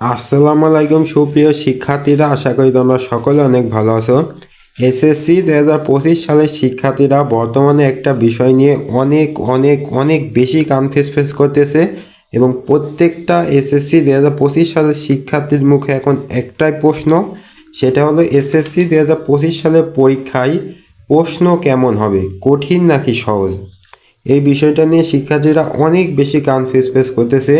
আসসালামু আলাইকুম, সুপ্রিয় শিক্ষার্থীরা, আশা করি তোমরা সকলে অনেক ভালো আছো। এসএসসি দু হাজার পঁচিশ সালের শিক্ষার্থীরা বর্তমানে একটা বিষয় নিয়ে অনেক অনেক অনেক বেশি কনফিউজ ফেস করতেছে এবং প্রত্যেকটা এসএসসি দু হাজার পঁচিশ সালের শিক্ষার্থীর মুখে এখন একটাই প্রশ্ন, সেটা হলো এসএসসি দু হাজার পঁচিশ সালের পরীক্ষায় প্রশ্ন কেমন হবে? কঠিন নাকি সহজ? এই বিষয়টা নিয়ে শিক্ষার্থীরা অনেক বেশি কনফিউজ ফেস করতেছে।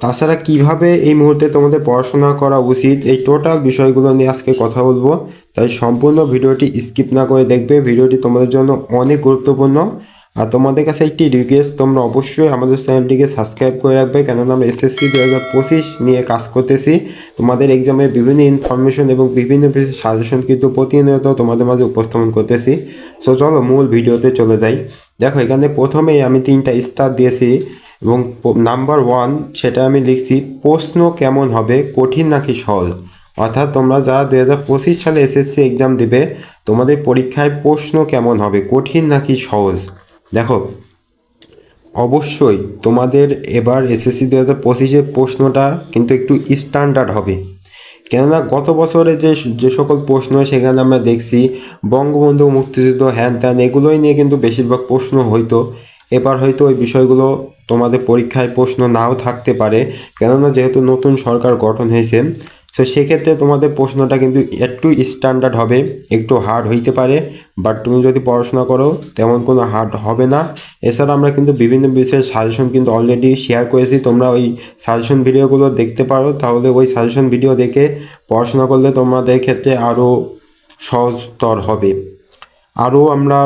তাছাড়া কীভাবে এই মুহূর্তে তোমাদের পড়াশোনা করা উচিত, এই টোটাল বিষয়গুলো নিয়ে আজকে কথা বলব। তাই সম্পূর্ণ ভিডিওটি স্কিপ না করে দেখবে, ভিডিওটি তোমাদের জন্য অনেক গুরুত্বপূর্ণ। আর তোমাদের কাছে একটি রিকোয়েস্ট তোমরা অবশ্যই আমাদের চ্যানেলটিকে সাবস্ক্রাইব করে রাখবে, কেননা আমরা এসএসসি দু হাজার পঁচিশ নিয়ে কাজ করতেছি। তোমাদের এক্সামের বিভিন্ন ইনফরমেশন এবং বিভিন্ন সাজেশন কিন্তু প্রতিনিয়ত তোমাদের মাঝে উপস্থাপন করতেছি। সো চলো মূল ভিডিওতে চলে যাই। দেখো, এখানে প্রথমেই আমি তিনটা স্টার দিয়েছি। এবং নাম্বার ওয়ান সেটা আমি লিখছি, প্রশ্ন কেমন হবে, কঠিন নাকি সহজ? অর্থাৎ তোমরা যারা দু হাজার পঁচিশ সালে এসএসসি এক্সাম দেবে, তোমাদের পরীক্ষায় প্রশ্ন কেমন হবে, কঠিন নাকি সহজ? দেখো, অবশ্যই তোমাদের এবার এসএসসি দু হাজার পঁচিশের প্রশ্নটা কিন্তু একটু স্ট্যান্ডার্ড হবে। কেননা গত বছরে যে যে সকল প্রশ্ন সেখানে আমরা দেখছি, বঙ্গবন্ধু, মুক্তিযুদ্ধ, হ্যান ত্যান, এগুলোই নিয়ে কিন্তু বেশিরভাগ প্রশ্ন হইতো। এবার হয়তো ওই বিষয়গুলো তোমাদের পরীক্ষায় প্রশ্ন নাও থাকতে পারে। কেননা যেহেতু নতুন সরকার গঠন হয়েছে সো সেক্ষেত্রে তোমাদের প্রশ্নটা কিন্তু একটু স্ট্যান্ডার্ড হবে, একটু হার্ড হইতে পারে। বাট তুমি যদি পড়াশোনা করো, তেমন কোনো হার্ড হবে না। এছাড়া আমরা কিন্তু বিভিন্ন বিষয়ের সাজেশন কিন্তু অলরেডি শেয়ার করেছি। তোমরা ওই সাজেশন ভিডিওগুলো দেখতে পারো। তাহলে ওই সাজেশন ভিডিও দেখে পড়াশোনা করলে তোমাদের ক্ষেত্রে আরও সহজতর হবে। আরও আমরা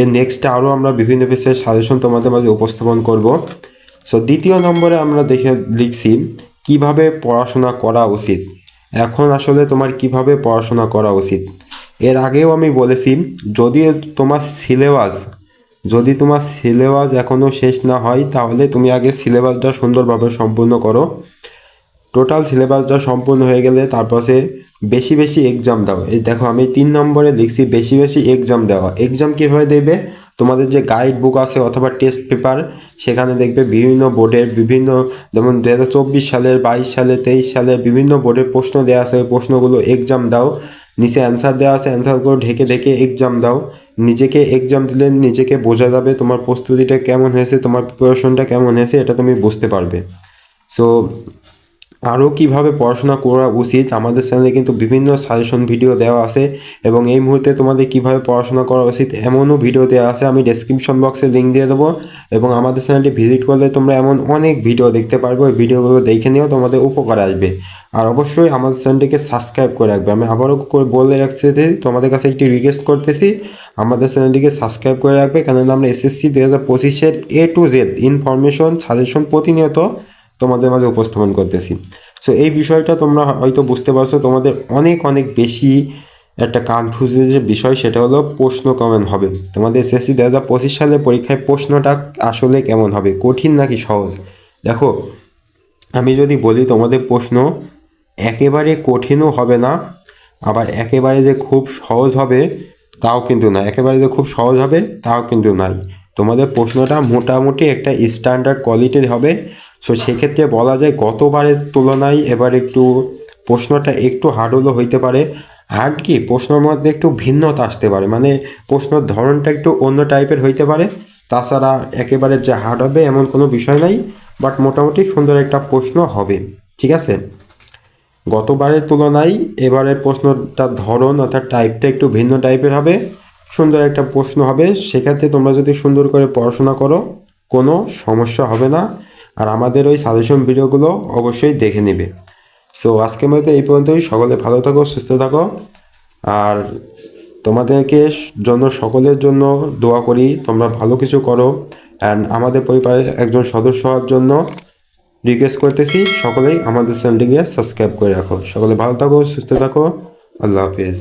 এর নেক্সটে আরও আমরা বিভিন্ন বিষয়ে সাজেশন তোমাদের মাঝে উপস্থাপন করব। সো দ্বিতীয় নম্বরে আমরা দেখে লিখছি, কীভাবে পড়াশোনা করা উচিত? এখন আসলে তোমার কীভাবে পড়াশোনা করা উচিত? এর আগেও আমি বলেছি, যদি তোমার সিলেবাস যদি তোমার সিলেবাস এখনও শেষ না হয়, তাহলে তুমি আগে সিলেবাসটা সুন্দরভাবে সম্পূর্ণ করো। টোটাল সিলেবাসটা সম্পূর্ণ হয়ে গেলে তারপর বেশি বেশি এক্সাম দাও। এই দেখো, আমি তিন নম্বরে লিখছি বেশি বেশি এক্সাম দেওয়া। এক্সাম কীভাবে দেবে? তোমাদের যে গাইড বুক আছে অথবা টেস্ট পেপার সেখানে দেখবে বিভিন্ন বোর্ডের বিভিন্ন, যেমন দু হাজার চব্বিশ সালের, বাইশ সালে, তেইশ সালে বিভিন্ন বোর্ডের প্রশ্ন দেওয়া আছে। ওই প্রশ্নগুলো এক্সাম দাও। নিচে অ্যান্সার দেওয়া আছে অ্যান্সারগুলো ঢেকে ঢেকে এক্সাম দাও। নিজেকে এক্সাম দিলে নিজেকে বোঝা যাবে তোমার প্রস্তুতিটা কেমন হয়েছে, তোমার প্রিপারেশনটা কেমন হয়েছে, এটা তুমি বুঝতে পারবে। সো আরও কীভাবে পড়াশোনা করা উচিত, আমাদের চ্যানেলে কিন্তু বিভিন্ন সাজেশন ভিডিও দেওয়া আছে এবং এই মুহূর্তে তোমাদের কীভাবে পড়াশোনা করা উচিত এমনও ভিডিও দেওয়া আছে, আমি ডেসক্রিপশন বক্সে লিঙ্ক দিয়ে দেবো এবং আমাদের চ্যানেলটি ভিজিট করলে তোমরা এমন অনেক ভিডিও দেখতে পারবে, ওই ভিডিওগুলো দেখে নিয়েও তোমাদের উপকার আসবে। আর অবশ্যই আমাদের চ্যানেলটিকে সাবস্ক্রাইব করে রাখবে। আমি আবারও বলে রাখছি যে তোমাদের কাছে একটি রিকোয়েস্ট করতেছি, আমাদের চ্যানেলটিকে সাবস্ক্রাইব করে রাখবে, কেননা আমরা এসএসসি দু হাজার পঁচিশের A to Z information suggestion প্রতিনিয়ত তোমাদের মাঝে উপস্থাপন করতেছি। সো এই বিষয়টা তোমরা হয়তো বুঝতে পারছ, তোমাদের অনেক অনেক বেশি একটা কনফিউজের যে বিষয় সেটা হলো প্রশ্ন কেমন হবে। তোমাদের এসএসসি দু হাজার পঁচিশ সালে পরীক্ষায় প্রশ্নটা আসলে কেমন হবে? কঠিন নাকি সহজ? দেখো, আমি যদি বলি তোমাদের প্রশ্ন একেবারে কঠিনও হবে না, আবার একেবারে যে খুব সহজ হবে তাও কিন্তু না। একেবারে যে খুব সহজ হবে তাও কিন্তু নাই। তোমাদের প্রশ্নটা মোটামুটি একটা স্ট্যান্ডার্ড কোয়ালিটির হবে। সো সেক্ষেত্রে বলা যায় গতবারের তুলনায় এবার একটু প্রশ্নটা একটু হার্ড হইতে পারে। হার্ড কি, প্রশ্নের মধ্যে একটু ভিন্নতা আসতে পারে। মানে প্রশ্নের ধরনটা একটু অন্য টাইপের হইতে পারে। তাছাড়া একেবারে যে হার্ড হবে এমন কোনো বিষয় নাই, বাট মোটামুটি সুন্দর একটা প্রশ্ন হবে। ঠিক আছে? গতবারের তুলনায় এবারের প্রশ্নটার ধরন অর্থাৎ টাইপটা একটু ভিন্ন টাইপের হবে। সুন্দর একটা প্রশ্ন হবে। সেক্ষেত্রে তোমরা যদি সুন্দর করে পড়াশোনা করো, কোনো সমস্যা হবে না। আর আমাদের ওই সাজেশন ভিডিওগুলো অবশ্যই দেখে নেবে। সো আজকের মধ্যে এই পর্যন্তই। সকলে ভালো থাকো, সুস্থ থাকো। আর তোমাদেরকে জন্য, সকলের জন্য দোয়া করি, তোমরা ভালো কিছু করো। অ্যান্ড আমাদের পরিবারের একজন সদস্য হওয়ার জন্য রিকোয়েস্ট করতেছি, সকলেই আমাদের চ্যানেলটিকে সাবস্ক্রাইব করে রাখো। সকলে ভালো থাকো, সুস্থ থাকো। আল্লাহ হাফিজ।